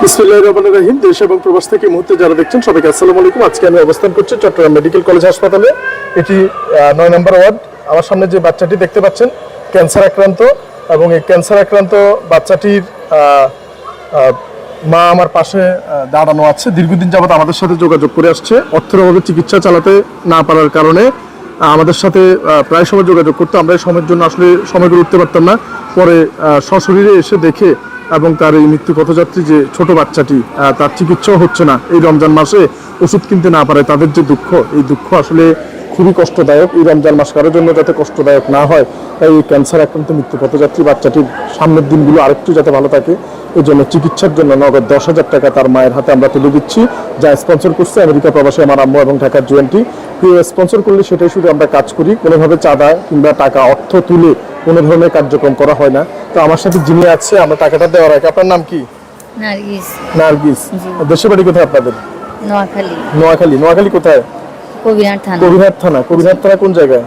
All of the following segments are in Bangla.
রহিম। দেশ এবং প্রবাস থেকে মুহূর্তে যারা দেখছেন সবাইকে আসসালামু আলাইকুম। আজকে আমি অবস্থান করছি চট্টগ্রাম মেডিকেল কলেজ হাসপাতালে। এটি নয় নম্বর ওয়ার্ড। আমার সামনে যে বাচ্চাটি দেখতে পাচ্ছেন, ক্যান্সার আক্রান্ত এবং এই ক্যান্সার আক্রান্ত বাচ্চাটির মা আমার পাশে দাঁড়ানো আছে। দীর্ঘদিন যাবত আমাদের সাথে যোগাযোগ করে আসছে। অর্থের অভাবে চিকিৎসা চালাতে না পারার কারণে আমাদের সাথে প্রায় সময় যোগাযোগ করতো। আমরা এই সময়ের জন্য আসলে সময় করে উঠতে পারতাম না। পরে সশরীরে এসে দেখে এবং তার এই মৃত্যু পথযাত্রী যে ছোট বাচ্চাটি তার চিকিৎসাও হচ্ছে না। এই রমজান মাসে ওষুধ কিনতে না পারে তাদের যে দুঃখ, এই দুঃখ আসলে খুবই কষ্টদায়ক। এই রমজান মাস কারোর জন্য যাতে কষ্টদায়ক না হয়, তাই এই ক্যান্সার আক্রান্ত মৃত্যু পথযাত্রী বাচ্চাটির সামনের দিনগুলো আরেকটু যাতে ভালো থাকে, এই জন্য চিকিৎসার জন্য নগদ দশ হাজার টাকা তার মায়ের হাতে আমরা তুলে দিচ্ছি, যা স্পন্সর করছে আমেরিকা প্রবাসী আমার আম্মু এবং ঢাকার জুয়েন্টি। কেউ স্পন্সর করলে সেটাই শুধু আমরা কাজ করি, কোনোভাবে চাঁদা কিংবা টাকা, অর্থ তুলে কোনো ধরনের কার্যক্রম করা হয় না। তো আমার সাথে যিনি আছে আমরা টাকাটা দেওয়ার আগে আপনার নাম কি? নার্গিস। নার্গিস। দেশের বাড়ি কোথায় আপনাদের? নোয়াখালী। নোয়াখালী। নোয়াখালী কোথায়? কবিরাট থানা। কবিরহাট থানা। কবিরহাট থানা কোন জায়গায়?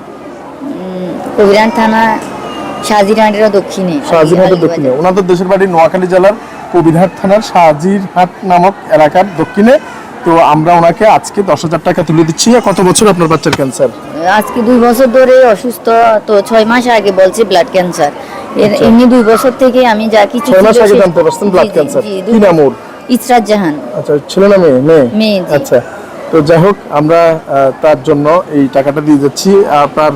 কবিরাট থানা শাহজিরাটের দক্ষিণে। শাহজিরহাটের দক্ষিণে। ওনাদের দেশের বাড়ি নোয়াখালী জেলার কবিরহাট থানার শাহজিরহাট নামক এলাকার দক্ষিণে। তো আমরা ওনাকে আজকে দশ হাজার টাকা তুলে দিচ্ছি। কত বছর আপনার বাচ্চার ক্যান্সার আজকে দুই বছর ধরে অসুস্থ তো ছয় মাস আগে বলছে ব্লাড ক্যান্সার আচ্ছা। এমনি দুই বছর থেকে আমি যা কিছু ছয় মাস আগে জানতে পারছেন ব্লাড ক্যান্সার কি নাম ওর? ইসরাত জাহান। আচ্ছা ছেলে না মেয়ে? মেয়ে? আচ্ছা। তো যাই হোক আমরা তার জন্য এই টাকাটা দিয়ে যাচ্ছি। আপনার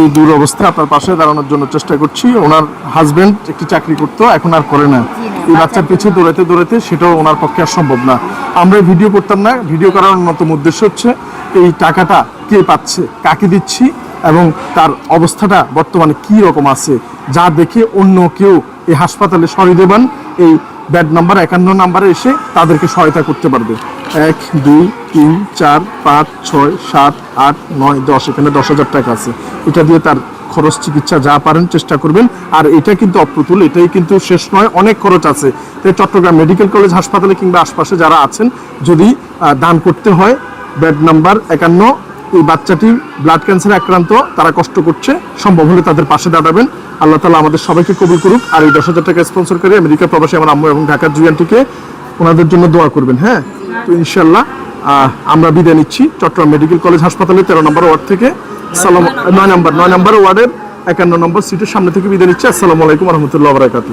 এই দূর অবস্থা আপনার পাশে দাঁড়ানোর জন্য চেষ্টা করছি। ওনার হাজবেন্ড একটি চাকরি করতো এখন আর করে না। এই বাচ্চার পিছিয়ে দৌড়াতে দৌড়াতে সেটাও ওনার পক্ষে আর সম্ভব না। আমরা ভিডিও করতাম না। ভিডিও করার অন্যতম উদ্দেশ্য হচ্ছে এই টাকাটা কে পাচ্ছে কাকে দিচ্ছি এবং তার অবস্থাটা বর্তমানে কি রকম আছে যা দেখে অন্য কেউ এই হাসপাতালে সরিয়ে দেবেন। এই ব্যাড নাম্বার একান্ন নাম্বারে এসে তাদেরকে সহায়তা করতে পারবে। এক, দুই, তিন, চার, পাঁচ, ছয়, সাত, আট, নয়, দশ, এখানে দশ হাজার টাকা আছে। এটা দিয়ে তার খরচ চিকিৎসা যা পারেন চেষ্টা করবেন। আর এটা কিন্তু অপ্রতুল, এটাই কিন্তু শেষ নয়, অনেক খরচ আছে। তাই চট্টগ্রাম মেডিকেল কলেজ হাসপাতালে কিংবা আশপাশে যারা আছেন, যদি দান করতে হয়, বেড নাম্বার একান্ন, এই বাচ্চাটি ব্লাড ক্যান্সারে আক্রান্ত, তারা কষ্ট করছে, সম্ভব হলে তাদের পাশে দাঁড়াবেন। আল্লাহ তালা আমাদের সবাইকে কবুল করুক। আর এই দশ হাজার টাকা স্পন্সর করে আমেরিকা প্রবাসী আমার আম্মু এবং ঢাকার জুয়ানটিকে ওনাদের জন্য দোয়া করবেন হ্যাঁ? তো ইনশাল্লাহ আমরা বিদায় নিচ্ছি চট্টগ্রাম মেডিকেল কলেজ হাসপাতালে, তেরো নম্বর ওয়ার্ড থেকে। সালাম, নয় নম্বর নয় নম্বর ওয়ার্ডের একান্ন নম্বর সিটের সামনে থেকে বিদায় নিচ্ছি। আসসালামু আলাইকুম রহমতুল্লাহ বারাকাতু